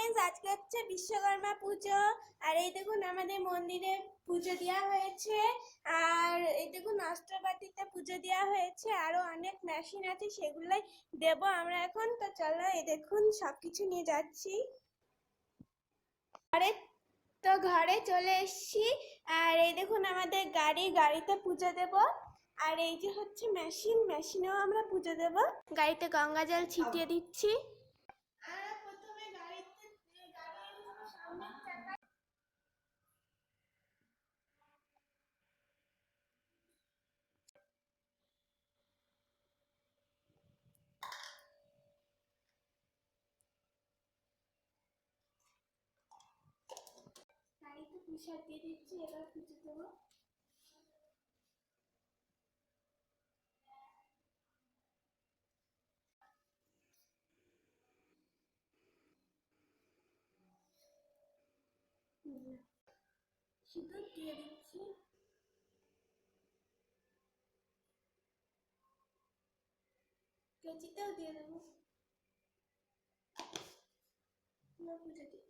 Friends আজকে হচ্ছে বিশ্বকর্মা পুজো। আর এই দেখুন আমাদের মন্দিরে পুজো দেওয়া হয়েছে। আর এই দেখুন অস্ত্রপাতিতে পুজো দেওয়া হয়েছে। আরও অনেক মেশিন আছে সেগুলোই দেব আমরা এখন। তো চলো এই দেখুন সবকিছু নিয়ে যাচ্ছি। ঘরে তো ঘরে চলে এসেছি। আর এই দেখুন আমাদের গাড়ি গাড়িতে পুজো দেব। আর এই যে হচ্ছে মেশিন মেশিনেও আমরা পুজো দেব। গাড়িতে গঙ্গা জল ছিটিয়ে দিচ্ছি। পুষা দিয়ে দিচ্ছি এবার পুজো দেবো সিঁদুর দিয়ে দিচ্ছি কেচিতেও দিয়ে দেবো পুজো দিয়ে দেবো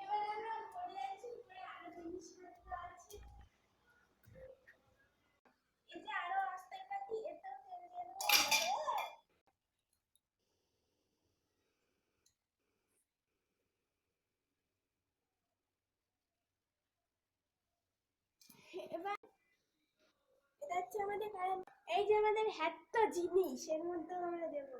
এবার আমরা উপরে যাচ্ছি উপরে আরও জিনিসপত্র আছে এই যে আরও অস্ত্রপাতি এটাও তেল দিয়ে দেবো এবার এটা হচ্ছে আমাদের কারেন্ট এই যে আমাদের হ্যাট জিনিস এর মধ্যেও আমরা দেবো।